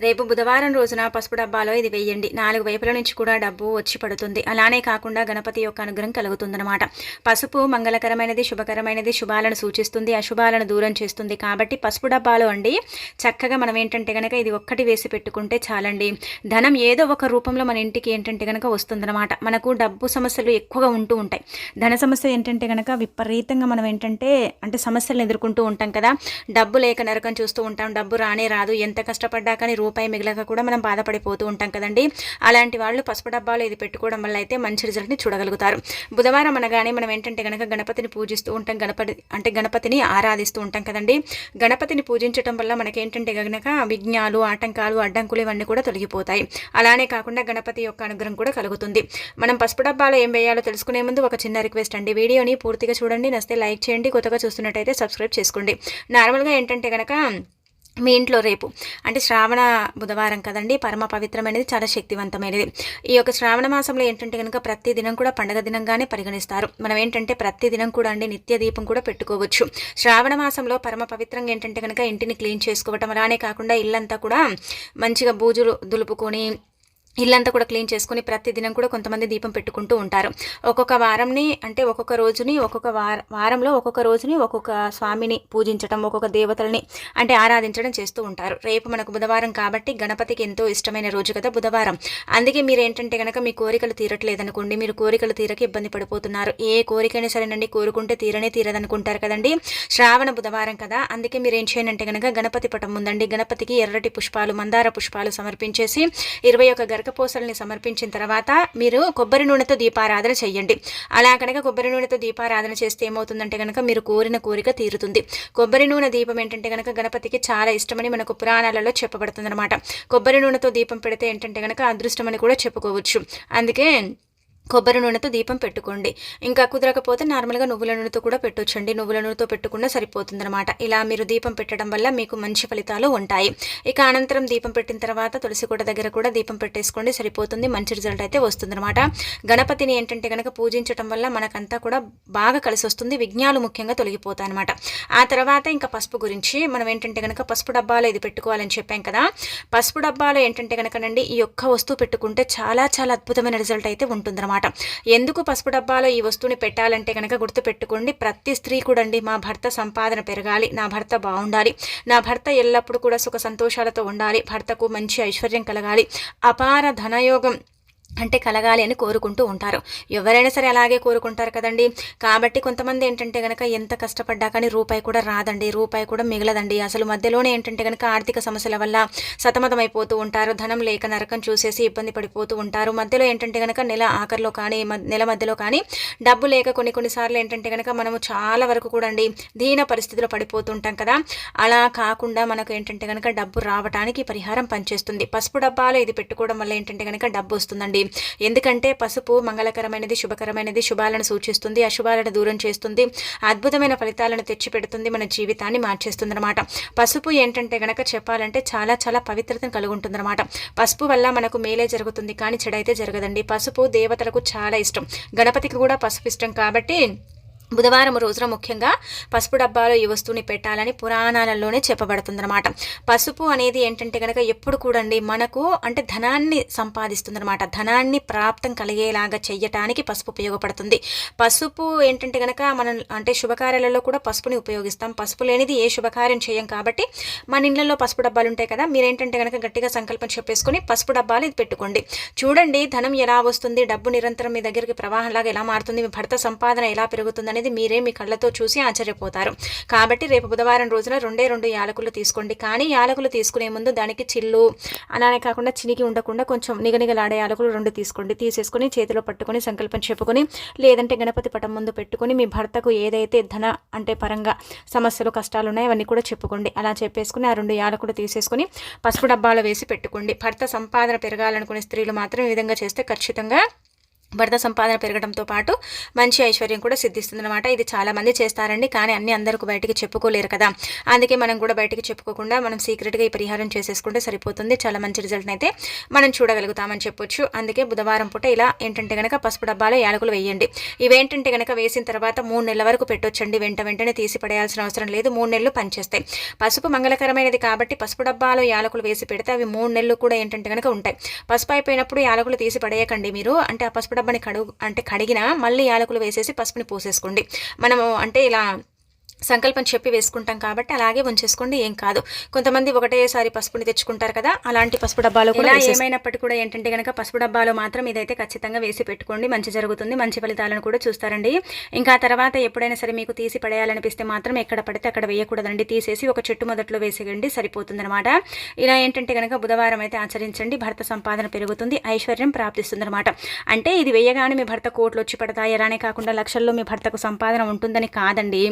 రేపు బుధవారం రోజున పసుపు డబ్బాలో ఇది వెయ్యండి నాలుగు వైపుల నుంచి కూడా డబ్బు వచ్చి పడుతుంది. అలానే కాకుండా గణపతి యొక్క అనుగ్రహం కలుగుతుందన్నమాట. పసుపు మంగళకరమైనది శుభకరమైనది శుభాలను సూచిస్తుంది అశుభాలను దూరం చేస్తుంది. కాబట్టి పసుపు డబ్బాలో అండి చక్కగా మనం ఏంటంటే కనుక ఇది ఒక్కటి వేసి పెట్టుకుంటే చాలండి. ధనం ఏదో ఒక రూపంలో మన ఇంటికి ఏంటంటే కనుక వస్తుందన్నమాట. మనకు డబ్బు సమస్యలు ఎక్కువగా ఉంటూ ఉంటాయి. ధన సమస్య ఏంటంటే కనుక విపరీతంగా మనం ఏంటంటే అంటే సమస్యలను ఎదుర్కొంటూ ఉంటాం కదా. డబ్బు లేక నరకం చూస్తూ ఉంటాం. డబ్బు రానే రాదు. ఎంత కష్టపడ్డా కానీ రూపాయి మిగిలక కూడా మనం బాధపడిపోతూ ఉంటాం కదండి. అలాంటి వాళ్ళు పసుపు డబ్బాలో ఇది పెట్టుకోవడం వల్ల అయితే మంచి రిజల్ట్ని చూడగలుగుతారు. బుధవారం అనగానే మనం ఏంటంటే కనుక గణపతిని పూజిస్తూ ఉంటాం. గణపతి అంటే గణపతిని ఆరాధిస్తూ ఉంటాం కదండి. గణపతిని పూజించడం వల్ల మనకేంటంటే కనుక విఘ్నాలు ఆటంకాలు అడ్డంకులు ఇవన్నీ కూడా తొలగిపోతాయి. అలానే కాకుండా గణపతి యొక్క అనుగ్రహం కూడా కలుగుతుంది. మనం పసుపు డబ్బాలో ఏం వేయాలో తెలుసుకునే ముందు ఒక చిన్న రిక్వెస్ట్ అండి. వీడియోని పూర్తిగా చూడండి. నస్తే లైక్ చేయండి. కొత్తగా చూస్తున్నట్టయితే సబ్స్క్రైబ్ చేసుకోండి. నార్మల్గా ఏంటంటే కనుక మీ ఇంట్లో రేపు. అంటే శ్రావణ బుధవారం కదండి పరమ పవిత్రమైనది చాలా శక్తివంతమైనది. ఈ యొక్క శ్రావణ మాసంలో ఏంటంటే కనుక ప్రతి దినం కూడా పండగ దినంగానే పరిగణిస్తారు. మనం ఏంటంటే ప్రతి దినం కూడా అండి నిత్య దీపం కూడా పెట్టుకోవచ్చు. శ్రావణ మాసంలో పరమ పవిత్రంగా ఏంటంటే కనుక ఇంటిని క్లీన్ చేసుకోవటం అలానే కాకుండా ఇల్లంతా కూడా మంచిగా బూజులు దులుపుకొని ఇల్లంతా కూడా క్లీన్ చేసుకుని ప్రతిదినం కూడా కొంతమంది దీపం పెట్టుకుంటూ ఉంటారు. ఒక్కొక్క వారంని అంటే ఒక్కొక్క రోజుని ఒక్కొక్క వార వారంలో ఒక్కొక్క రోజుని ఒక్కొక్క స్వామిని పూజించడం ఒక్కొక్క దేవతల్ని అంటే ఆరాధించడం చేస్తూ ఉంటారు. రేపు మనకు బుధవారం కాబట్టి గణపతికి ఎంతో ఇష్టమైన రోజు కదా బుధవారం. అందుకే మీరు ఏంటంటే కనుక మీ కోరికలు తీరట్లేదనుకోండి మీరు కోరికలు తీరక ఇబ్బంది పడిపోతున్నారు. ఏ కోరికైనా సరేనండి కోరుకుంటే తీరనే తీరదనుకుంటారు కదండి. శ్రావణ బుధవారం కదా అందుకే మీరు ఏం చేయనంటే కనుక గణపతి పటం ఉందండి గణపతికి ఎర్రటి పుష్పాలు మందార పుష్పాలు సమర్పించేసి ఇరవై ఒక గరకపోసల్ని సమర్పించిన తర్వాత మీరు కొబ్బరి నూనెతో దీపారాధన చేయండి అలా కనుక కొబ్బరి నూనెతో దీపారాధన చేస్తే ఏమవుతుందంటే కనుక మీరు కోరిన కోరిక తీరుతుంది. కొబ్బరి నూనె దీపం ఏంటంటే కనుక గణపతికి చాలా ఇష్టమని మనకు పురాణాలలో చెప్పబడుతుందనమాట కొబ్బరి నూనెతో దీపం పెడితే ఏంటంటే కనుక అదృష్టమని కూడా చెప్పుకోవచ్చు. అందుకే కొబ్బరి నూనెతో దీపం పెట్టుకోండి. ఇంకా కుదరకపోతే నార్మల్గా నువ్వుల నూనెతో కూడా పెట్టొచ్చండి. నువ్వుల నూనెతో పెట్టుకున్నా సరిపోతుందన్నమాట. ఇలా మీరు దీపం పెట్టడం వల్ల మీకు మంచి ఫలితాలు ఉంటాయి. ఇక అనంతరం దీపం పెట్టిన తర్వాత తులసి కోట దగ్గర కూడా దీపం పెట్టేసుకోండి. సరిపోతుంది. మంచి రిజల్ట్ అయితే వస్తుందన్నమాట. గణపతిని ఏంటంటే కనుక పూజించడం వల్ల మనకంతా కూడా బాగా కలిసి వస్తుంది. విజ్ఞాలు ముఖ్యంగా తొలగిపోతాయి అనమాట ఆ తర్వాత ఇంకా పసుపు గురించి మనం ఏంటంటే కనుక పసుపు డబ్బాలో ఇది పెట్టుకోవాలని చెప్పాం కదా. పసుపు డబ్బాలో ఏంటంటే కనుకనండి ఈ ఒక్క వస్తువు పెట్టుకుంటే చాలా చాలా అద్భుతమైన రిజల్ట్ అయితే ఉంటుందన్నమాట. ఎందుకు పసుపు డబ్బాలో ఈ వస్తువుని పెట్టాలంటే కనుక గుర్తుపెట్టుకోండి ప్రతి స్త్రీ కూడా అండి మా భర్త సంపాదన పెరగాలి నా భర్త బాగుండాలి నా భర్త ఎల్లప్పుడూ కూడా సుఖ సంతోషాలతో ఉండాలి భర్తకు మంచి ఐశ్వర్యం కలగాలి. అపార ధనయోగం అంటే కలగాలి అని కోరుకుంటూ ఉంటారు. ఎవరైనా సరే అలాగే కోరుకుంటారు కదండి. కాబట్టి కొంతమంది ఏంటంటే కనుక ఎంత కష్టపడ్డా కానీ రూపాయి కూడా రాదండి. రూపాయి కూడా మిగలదండి. అసలు మధ్యలోనే ఏంటంటే కనుక ఆర్థిక సమస్యల వల్ల సతమతమైపోతూ ఉంటారు. ధనం లేక నరకం చూసేసి ఇబ్బంది పడిపోతూ ఉంటారు. మధ్యలో ఏంటంటే కనుక నెల ఆఖరిలో కానీ నెల మధ్యలో కానీ డబ్బు లేక కొన్ని కొన్నిసార్లు ఏంటంటే కనుక మనము చాలా వరకు కూడా అండి దీన పరిస్థితిలో పడిపోతుంటాం కదా. అలా కాకుండా మనకు ఏంటంటే కనుక డబ్బు రావడానికి పరిహారం పనిచేస్తుంది. పసుపు డబ్బాలో ఇది పెట్టుకోవడం వల్ల ఏంటంటే కనుక డబ్బు వస్తుందండి. ఎందుకంటే పసుపు మంగళకరమైనది శుభకరమైనది శుభాలను సూచిస్తుంది అశుభాలను దూరం చేస్తుంది అద్భుతమైన ఫలితాలను తెచ్చిపెడుతుంది మన జీవితాన్ని మార్చేస్తుంది అనమాట పసుపు ఏంటంటే గనక చెప్పాలంటే చాలా చాలా పవిత్రతను కలిగి ఉంటుందన్నమాట పసుపు వల్ల మనకు మేలే జరుగుతుంది కానీ చెడైతే జరగదండి. పసుపు దేవతలకు చాలా ఇష్టం. గణపతికి కూడా పసుపు ఇష్టం కాబట్టి బుధవారం రోజున ముఖ్యంగా పసుపు డబ్బాలో ఈ వస్తువుని పెట్టాలని పురాణాలలోనే చెప్పబడుతుందన్నమాట. పసుపు అనేది ఏంటంటే కనుక ఎప్పుడు కూడండి మనకు అంటే ధనాన్ని సంపాదిస్తుందన్నమాట. ధనాన్ని ప్రాప్తం కలిగేలాగా చెయ్యటానికి పసుపు ఉపయోగపడుతుంది. పసుపు ఏంటంటే కనుక మనం అంటే శుభకార్యాలలో కూడా పసుపుని ఉపయోగిస్తాం. పసుపు లేనిది ఏ శుభకార్యం చేయం కాబట్టి మన ఇళ్ళలో పసుపు డబ్బాలు ఉంటాయి కదా మీరేంటంటే కనుక గట్టిగా సంకల్పం చెప్పేసుకొని పసుపు డబ్బాలు ఇది పెట్టుకోండి. చూడండి ధనం ఎలా వస్తుంది డబ్బు నిరంతరం మీ దగ్గరికి ప్రవాహంలాగా ఎలా మారుతుంది మీ భర్త సంపాదన ఎలా పెరుగుతుంది అనేది మీరే మీ కళ్ళతో చూసి ఆశ్చర్యపోతారు. కాబట్టి రేపు బుధవారం రోజున రెండే రెండు యాలకులు తీసుకోండి. కానీ యాలకులు తీసుకునే ముందు దానికి చిల్లు అలానే కాకుండా చినికి ఉండకుండా కొంచెం నిగనిగలాడే యాలకులు రెండు తీసుకోండి. తీసేసుకొని చేతిలో పట్టుకొని సంకల్పం చెప్పుకొని లేదంటే గణపతి పటం ముందు పెట్టుకొని మీ భర్తకు ఏదైతే ధన అంటే పరంగా సమస్యలు కష్టాలు ఉన్నాయో అవన్నీ కూడా చెప్పుకోండి. అలా చెప్పేసుకుని ఆ రెండు యాలకులు తీసేసుకొని పసుపు డబ్బాలో వేసి పెట్టుకోండి. భర్త సంపాదన పెరగాలనుకునే స్త్రీలు మాత్రం ఈ విధంగా చేస్తే ఖచ్చితంగా భర్త సంపాదన పెరగడంతో పాటు మంచి ఐశ్వర్యం కూడా సిద్ధిస్తుందన్నమాట. ఇది చాలామంది చేస్తారండి కానీ అన్ని అందరికీ బయటికి చెప్పుకోలేరు కదా. అందుకే మనం కూడా బయటికి చెప్పుకోకుండా మనం సీక్రెట్గా ఈ పరిహారం చేసేసుకుంటే సరిపోతుంది. చాలా మంచి రిజల్ట్ అయితే మనం చూడగలుగుతామని చెప్పొచ్చు. అందుకే బుధవారం పూట ఇలా ఏంటంటే కనుక పసుపు డబ్బాలో యాలకులు వేయండి. ఇవేంటంటే కనుక వేసిన తర్వాత మూడు నెలల వరకు పెట్టొచ్చండి. వెంట వెంటనే తీసి పడేయాల్సిన అవసరం లేదు. మూడు నెలలు పనిచేస్తాయి. పసుపు మంగళకరమైనది కాబట్టి పసుపు డబ్బాలో యాలకులు వేసి పెడితే అవి మూడు నెలలు కూడా ఏంటంటే కనుక ఉంటాయి. పసుపు అయిపోయినప్పుడు యాలకులు తీసి పడేయకండి మీరు. అంటే ఆ పసుపు డబ్బాని కడుగు అంటే కడిగిన మళ్ళీ యాలకులు వేసేసి పసుపుని పోసేసుకోండి. మనము అంటే ఇలా సంకల్పం చెప్పి వేసుకుంటాం కాబట్టి అలాగే ఉంచేసుకోండి ఏం కాదు. కొంతమంది ఒకటేసారి పసుపుని తెచ్చుకుంటారు కదా అలాంటి పసుపు డబ్బాలో కూడా ఏమైనప్పటికీ కూడా ఏంటంటే కనుక పసుపు డబ్బాలో మాత్రం ఇదైతే ఖచ్చితంగా వేసి పెట్టుకోండి మంచి జరుగుతుంది మంచి ఫలితాలను కూడా చూస్తారండి. ఇంకా తర్వాత ఎప్పుడైనా సరే మీకు తీసి పడేయాలనిపిస్తే మాత్రం ఎక్కడ పడితే అక్కడ వేయకూడదండి. తీసేసి ఒక చెట్టు మొదట్లో వేసేయండి సరిపోతుందన్నమాట. ఇలా ఏంటంటే కనుక బుధవారం అయితే ఆచరించండి భర్త సంపాదన పెరుగుతుంది ఐశ్వర్యం ప్రాప్తిస్తుంది అనమాట అంటే ఇది వేయగానే మీ భర్త కోట్లు వచ్చి పడతాయి? అలానే కాకుండా లక్షల్లో మీ భర్తకు సంపాదన ఉంటుందని కాదండి.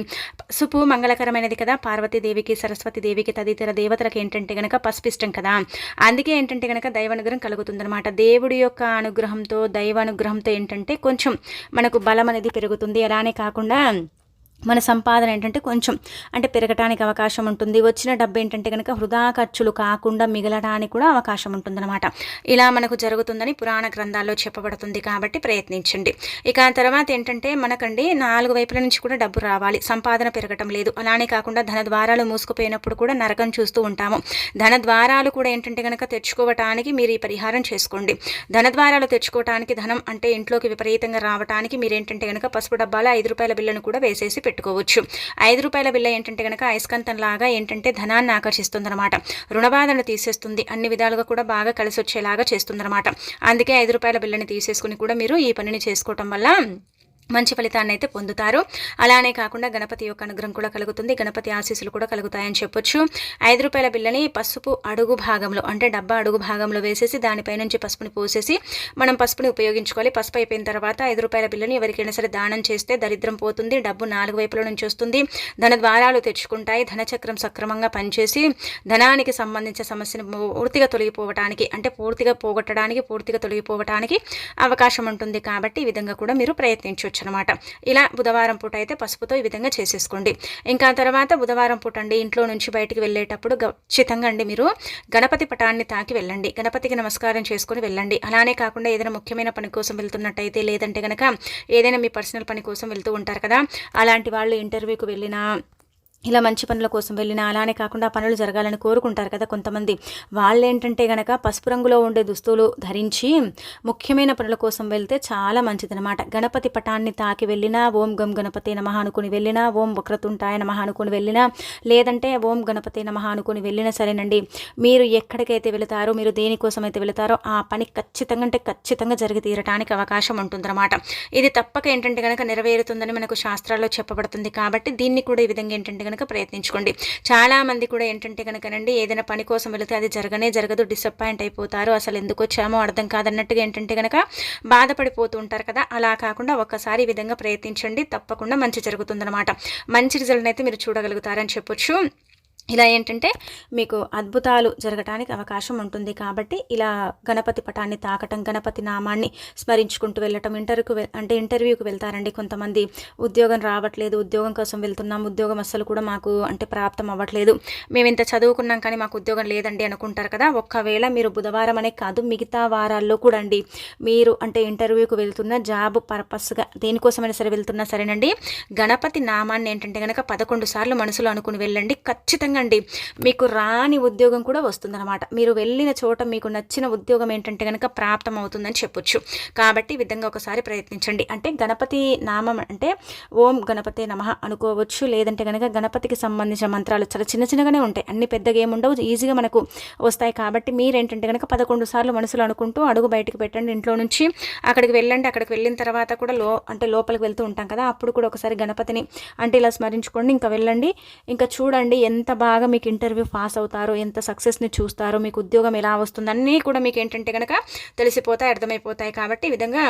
పసుపు మంగళకరమైనది కదా. పార్వతీదేవికి సరస్వతీదేవికి తదితర దేవతలకు ఏంటంటే గనక పసుపు ఇష్టం కదా. అందుకే ఏంటంటే గనక దైవానుగ్రహం కలుగుతుందనమాట దేవుడి యొక్క అనుగ్రహంతో దైవానుగ్రహంతో ఏంటంటే కొంచెం మనకు బలం అనేది పెరుగుతుంది. అలానే కాకుండా మన సంపాదన ఏంటంటే కొంచెం అంటే పెరగటానికి అవకాశం ఉంటుంది. వచ్చిన డబ్బు ఏంటంటే కనుక వృధా ఖర్చులు కాకుండా మిగలడానికి కూడా అవకాశం ఉంటుందన్నమాట. ఇలా మనకు జరుగుతుందని పురాణ గ్రంథాల్లో చెప్పబడుతుంది కాబట్టి ప్రయత్నించండి. ఇక తర్వాత ఏంటంటే మనకండి నాలుగు వైపుల నుంచి కూడా డబ్బు రావాలి. సంపాదన పెరగటం లేదు. అలానే కాకుండా ధన ద్వారాలు మూసుకుపోయినప్పుడు కూడా నరకం చూస్తూ ఉంటాము. ధన ద్వారాలు కూడా ఏంటంటే కనుక తెచ్చుకోవటానికి మీరు ఈ పరిహారం చేసుకోండి. ధన ద్వారాలు తెచ్చుకోవటానికి ధనం అంటే ఇంట్లోకి విపరీతంగా రావటానికి మీరు ఏంటంటే కనుక పసుపు డబ్బాలో ఐదు రూపాయల బిల్లును కూడా వేసేసి పెట్టుకోవచ్చు. ఐదు రూపాయల బిల్ల ఏంటంటే కనుక అయస్కాంతం లాగా ఏంటంటే ధనాన్ని ఆకర్షిస్తుందన్నమాట. రుణబాధను తీసేస్తుంది. అన్ని విధాలుగా కూడా బాగా కలిసి వచ్చేలాగా చేస్తుంది అనమాట అందుకే ఐదు రూపాయల బిల్లని తీసేసుకుని కూడా మీరు ఈ పనిని చేసుకోవటం వల్ల మంచి ఫలితాన్ని అయితే పొందుతారు. అలానే కాకుండా గణపతి యొక్క అనుగ్రహం కూడా కలుగుతుంది. గణపతి ఆశీస్సులు కూడా కలుగుతాయని చెప్పొచ్చు. ఐదు రూపాయల బిల్లని పసుపు అడుగు భాగంలో అంటే డబ్బా అడుగు భాగంలో వేసేసి దానిపై నుంచి పసుపుని పోసేసి మనం పసుపుని ఉపయోగించుకోవాలి. పసుపు అయిపోయిన తర్వాత ఐదు రూపాయల బిల్లని ఎవరికైనా సరే దానం చేస్తే దరిద్రం పోతుంది. డబ్బు నాలుగు వైపుల నుంచి వస్తుంది. ధన ద్వారాలు తెచ్చుకుంటాయి. ధనచక్రం సక్రమంగా పనిచేసి ధనానికి సంబంధించిన సమస్యను పూర్తిగా తొలగిపోవటానికి అంటే పూర్తిగా పోగొట్టడానికి పూర్తిగా తొలగిపోవటానికి అవకాశం ఉంటుంది. కాబట్టి ఈ విధంగా కూడా మీరు ప్రయత్నించవచ్చు అనమాట. ఇలా బుధవారం పూట అయితే పసుపుతో ఈ విధంగా చేసేసుకోండి. ఇంకా తర్వాత బుధవారం పూట అండి ఇంట్లో నుంచి బయటికి వెళ్ళేటప్పుడు ఖచ్చితంగా అండి మీరు గణపతి పటాన్ని తాకి వెళ్ళండి. గణపతికి నమస్కారం చేసుకుని వెళ్ళండి. అలానే కాకుండా ఏదైనా ముఖ్యమైన పని కోసం వెళ్తున్నట్టయితే లేదంటే కనుక ఏదైనా మీ పర్సనల్ పని కోసం వెళ్తూ ఉంటారు కదా అలాంటి వాళ్ళు ఇంటర్వ్యూకి వెళ్ళినా ఇలా మంచి పనుల కోసం వెళ్ళినా అలానే కాకుండా పనులు జరగాలని కోరుకుంటారు కదా కొంతమంది. వాళ్ళు ఏంటంటే గనక పసుపు రంగులో ఉండే దుస్తులు ధరించి ముఖ్యమైన పనుల కోసం వెళ్తే చాలా మంచిదనమాట గణపతి పటాన్ని తాకి వెళ్ళినా ఓం గం గణపతి నమహ అనుకుని వెళ్ళినా ఓం వక్రతుంటాయ నమహ అనుకుని వెళ్ళినా లేదంటే ఓం గణపతి నమహ అనుకుని వెళ్ళినా సరేనండి. మీరు ఎక్కడికైతే వెళతారో మీరు దేనికోసం అయితే వెళతారో ఆ పని ఖచ్చితంగా అంటే ఖచ్చితంగా జరిగి తీరటానికి అవకాశం ఉంటుందన్నమాట. ఇది తప్పక ఏంటంటే కనుక నెరవేరుతుందని మనకు శాస్త్రాల్లో చెప్పబడుతుంది కాబట్టి దీన్ని కూడా ఈ విధంగా ఏంటంటే కనుక ప్రయత్నించుకోండి. చాలామంది కూడా ఏంటంటే కనుకనండి ఏదైనా పని కోసం వెళితే అది జరగనే జరగదు డిసప్పాయింట్ అయిపోతారు. అసలు ఎందుకు వచ్చామో అర్థం కాదన్నట్టుగా ఏంటంటే కనుక బాధపడిపోతూ ఉంటారు కదా. అలా కాకుండా ఒక్కసారి ఈ విధంగా ప్రయత్నించండి. తప్పకుండా మంచి జరుగుతుందన్నమాట. మంచి రిజల్ట్ అయితే మీరు చూడగలుగుతారని చెప్పొచ్చు. ఇలా ఏంటంటే మీకు అద్భుతాలు జరగటానికి అవకాశం ఉంటుంది కాబట్టి ఇలా గణపతి పటాన్ని తాకటం గణపతి నామాన్ని స్మరించుకుంటూ వెళ్ళటం ఇంటర్వ్యూకు అంటే ఇంటర్వ్యూకి వెళ్తారండి కొంతమంది. ఉద్యోగం రావట్లేదు ఉద్యోగం కోసం వెళ్తున్నాం ఉద్యోగం అస్సలు కూడా మాకు అంటే ప్రాప్తం అవ్వట్లేదు. మేము ఇంత చదువుకున్నాం కానీ మాకు ఉద్యోగం లేదండి అనుకుంటారు కదా. ఒక్కవేళ మీరు బుధవారం అనే కాదు మిగతా వారాల్లో కూడా అండి మీరు అంటే ఇంటర్వ్యూకి వెళ్తున్న జాబ్ పర్పస్గా దేనికోసమైనా సరే వెళ్తున్నా సరేనండి. గణపతి నామాన్ని ఏంటంటే కనుక పదకొండు సార్లు మనసులో అనుకుని వెళ్ళండి. ఖచ్చితంగా అండి మీకు రాని ఉద్యోగం కూడా వస్తుందన్నమాట. మీరు వెళ్ళిన చోట మీకు నచ్చిన ఉద్యోగం ఏంటంటే కనుక ప్రాప్తం అవుతుందని చెప్పొచ్చు. కాబట్టి విధంగా ఒకసారి ప్రయత్నించండి. అంటే గణపతి నామం అంటే ఓం గణపతి నమ అనుకోవచ్చు. లేదంటే కనుక గణపతికి సంబంధించిన మంత్రాలు చాలా చిన్న చిన్నగానే ఉంటాయి. అన్ని పెద్దగా ఏముండవు. ఈజీగా మనకు వస్తాయి. కాబట్టి మీరేంటంటే కనుక పదకొండు సార్లు మనసులో అనుకుంటూ అడుగు బయటకు పెట్టండి. ఇంట్లో నుంచి అక్కడికి వెళ్ళండి. అక్కడికి వెళ్ళిన తర్వాత కూడా లో అంటే లోపలికి వెళ్తూ ఉంటాం కదా. అప్పుడు కూడా ఒకసారి గణపతిని అంటే ఇలా స్మరించుకోండి. ఇంకా వెళ్ళండి. ఇంకా చూడండి ఎంత బాగా మీకు ఇంటర్వ్యూ పాస్ అవుతారో ఎంత సక్సెస్ని చూస్తారో మీకు ఉద్యోగం ఎలా వస్తుందన్నీ కూడా మీకు ఏంటంటే కనుక తెలిసిపోతాయి అర్థమైపోతాయి. కాబట్టి ఈ విధంగా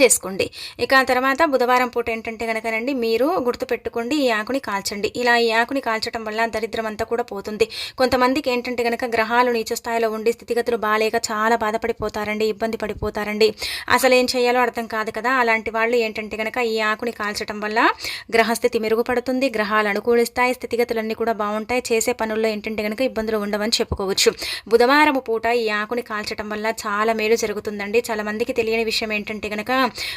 చేసుకోండి. ఇక తర్వాత బుధవారం పూట ఏంటంటే కనుకనండి మీరు గుర్తుపెట్టుకోండి ఈ ఆకుని కాల్చండి. ఇలా ఈ ఆకుని కాల్చడం వల్ల దరిద్రం అంతా కూడా పోతుంది. కొంతమందికి ఏంటంటే కనుక గ్రహాలు నీచ స్థాయిలో ఉండి స్థితిగతులు బాగాలేక చాలా బాధపడిపోతారండి ఇబ్బంది పడిపోతారండి. అసలు ఏం చేయాలో అర్థం కాదు కదా. అలాంటి వాళ్ళు ఏంటంటే కనుక ఈ ఆకుని కాల్చడం వల్ల గ్రహస్థితి మెరుగుపడుతుంది గ్రహాలు అనుకూలిస్తాయి స్థితిగతులన్నీ కూడా బాగుంటాయి. చేసే పనుల్లో ఏంటంటే కనుక ఇబ్బందులు ఉండవని చెప్పుకోవచ్చు. బుధవారం పూట ఈ ఆకుని కాల్చడం వల్ల చాలా మేలు జరుగుతుందండి. చాలా మందికి తెలియని విషయం ఏంటంటే కనుక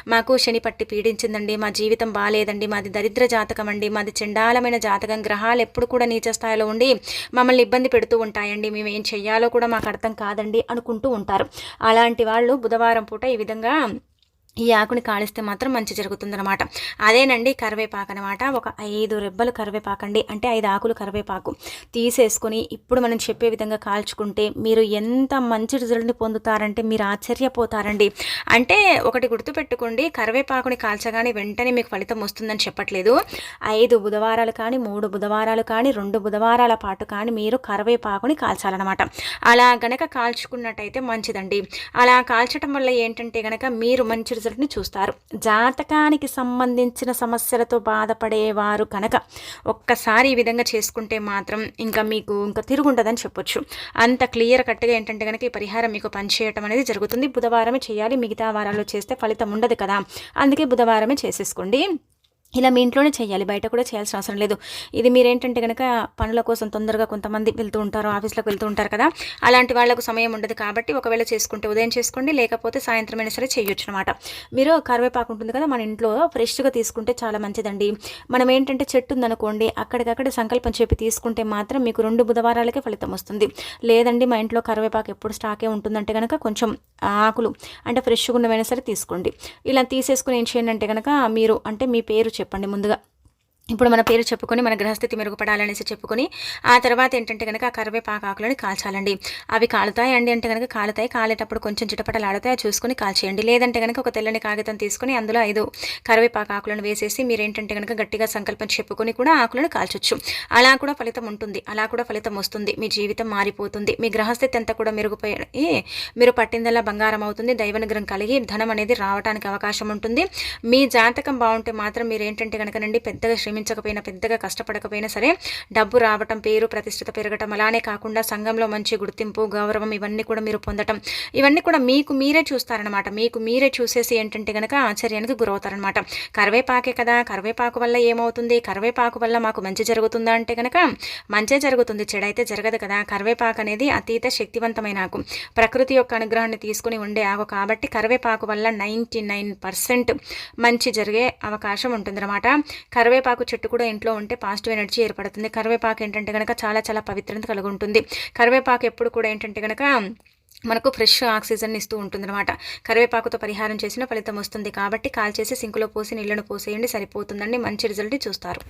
మాకు శని పట్టి పీడించిందండి మా జీవితం బాగాలేదండి మాది దరిద్ర జాతకం అండి మాది చండాలమైన జాతకం గ్రహాలు ఎప్పుడు కూడా నీచ స్థాయిలో ఉండి మమ్మల్ని ఇబ్బంది పెడుతూ ఉంటాయండి మేము ఏం చెయ్యాలో కూడా మాకు అర్థం కాదండి అనుకుంటూ ఉంటారు. అలాంటి వాళ్ళు బుధవారం పూట ఈ విధంగా ఈ ఆకుని కాలిస్తే మాత్రం మంచి జరుగుతుందనమాట అదేనండి కరివేపాకు అనమాట ఒక ఐదు రెబ్బలు కరివేపాకండి. అంటే ఐదు ఆకులు కరివేపాకు తీసేసుకొని ఇప్పుడు మనం చెప్పే విధంగా కాల్చుకుంటే మీరు ఎంత మంచి రిజల్ట్ని పొందుతారంటే మీరు ఆశ్చర్యపోతారండి. అంటే ఒకటి గుర్తుపెట్టుకోండి కరివేపాకుని కాల్చగానే వెంటనే మీకు ఫలితం వస్తుందని చెప్పట్లేదు. ఐదు బుధవారాలు కానీ మూడు బుధవారాలు కానీ రెండు బుధవారాల పాటు కానీ మీరు కరివేపాకుని కాల్చాలన్నమాట. అలా గనక కాల్చుకున్నట్టయితే మంచిదండి. అలా కాల్చడం వల్ల ఏంటంటే గనక మీరు మంచి రిజల్ట్ని చూస్తారు. జాతకానికి సంబంధించిన సమస్యలతో బాధపడేవారు కనుక ఒక్కసారి ఈ విధంగా చేసుకుంటే మాత్రం ఇంకా మీకు ఇంకా తిరుగుండదని చెప్పొచ్చు. అంత క్లియర్ కట్గా ఏంటంటే కనుక ఈ పరిహారం మీకు పనిచేయటం అనేది జరుగుతుంది. బుధవారమే చేయాలి. మిగతా వారాల్లో చేస్తే ఫలితం ఉండదు కదా. అందుకే బుధవారమే చేసేసుకోండి. ఇలా మీ ఇంట్లోనే చేయాలి బయట కూడా చేయాల్సిన అవసరం లేదు. ఇది మీరేంటంటే కనుక పనుల కోసం తొందరగా కొంతమంది వెళ్తూ ఉంటారు ఆఫీస్లోకి వెళ్తూ ఉంటారు కదా అలాంటి వాళ్ళకు సమయం ఉండదు కాబట్టి ఒకవేళ చేసుకుంటే ఉదయం చేసుకోండి లేకపోతే సాయంత్రం అయినా సరే చేయొచ్చు అనమాట మీరు కరివేపాకు ఉంటుంది కదా మన ఇంట్లో ఫ్రెష్గా తీసుకుంటే చాలా మంచిదండి. మనం ఏంటంటే చెట్టు ఉందనుకోండి అక్కడికక్కడ సంకల్పం చెప్పి తీసుకుంటే మాత్రం మీకు రెండు బుధవారాలకే ఫలితం వస్తుంది. లేదండి మా ఇంట్లో కరివేపాకు ఎప్పుడు స్టాకే ఉంటుందంటే కనుక కొంచెం ఆకులు అంటే ఫ్రెష్గా ఉన్నవైనా సరే తీసుకోండి. ఇలా తీసేసుకుని ఏం చేయండి అంటే కనుక మీరు అంటే మీ పేరు చెప్పండి ముందుగా. ఇప్పుడు మన పేరు చెప్పుకొని మన గ్రహస్థితి మెరుగుపడాలనేసి చెప్పుకొని ఆ తర్వాత ఏంటంటే కనుక ఆ కరివేపాకు ఆకులని కాల్చాలండి. అవి కాలుతాయి అండి అంటే కనుక కాలుతాయి. కాలేటప్పుడు కొంచెం చిటపటలాడుతాయి. అది చూసుకొని కాల్చేయండి. లేదంటే కనుక ఒక తెల్లని కాగితం తీసుకొని అందులో ఐదు కరివేపాకు ఆకులను వేసేసి మీరు ఏంటంటే కనుక గట్టిగా సంకల్పం చెప్పుకొని కూడా ఆకులను కాల్చొచ్చు. అలా కూడా ఫలితం ఉంటుంది. అలా కూడా ఫలితం వస్తుంది. మీ జీవితం మారిపోతుంది. మీ గ్రహస్థితి అంతా కూడా మెరుగుపోయి మీరు పట్టిందల్లా బంగారం అవుతుంది. దైవనుగ్రహం కలిగి ధనం అనేది రావడానికి అవకాశం ఉంటుంది. మీ జాతకం బాగుంటే మాత్రం మీరు ఏంటంటే కనుక నుండి పెద్దగా శ్రమ శ్రమించకపోయినా పెద్దగా కష్టపడకపోయినా సరే డబ్బు రావటం పేరు ప్రతిష్టత పెరగటం అలానే కాకుండా సంఘంలో మంచి గుర్తింపు గౌరవం ఇవన్నీ కూడా మీరు పొందటం ఇవన్నీ కూడా మీకు మీరే చూస్తారనమాట మీకు మీరే చూసేసి ఏంటంటే కనుక ఆశ్చర్యానికి గురవుతారనమాట కరివేపాకే కదా కరివేపాకు వల్ల ఏమవుతుంది? కరివేపాకు వల్ల మాకు మంచి జరుగుతుందా అంటే కనుక మంచి జరుగుతుంది. చెడైతే జరగదు కదా. కరివేపాకు అనేది అతీత శక్తివంతమైన ఆకు. ప్రకృతి యొక్క అనుగ్రహాన్ని తీసుకుని ఉండే ఆకు కాబట్టి కరివేపాకు వల్ల నైంటీ నైన్ పర్సెంట్ మంచి జరిగే అవకాశం ఉంటుందన్నమాట. కరివేపాకు చెట్టు కూడా ఇంట్లో ఉంటే పాజిటివ్ ఎనర్జీ ఏర్పడుతుంది. కరివేపాకు ఏంటంటే కనుక చాలా చాలా పవిత్రత కలిగి ఉంటుంది కరివేపాకు ఎప్పుడు కూడా ఏంటంటే కనుక మనకు ఫ్రెష్ ఆక్సిజన్ ఇస్తూ ఉంటుందన్నమాట. కరివేపాకుతో పరిహారం చేసిన ఫలితం వస్తుంది కాబట్టి కాల్ చేసి సింకులో పోసి నీళ్ళను పోసేయండి సరిపోతుందండి. మంచి రిజల్ట్ చూస్తారు.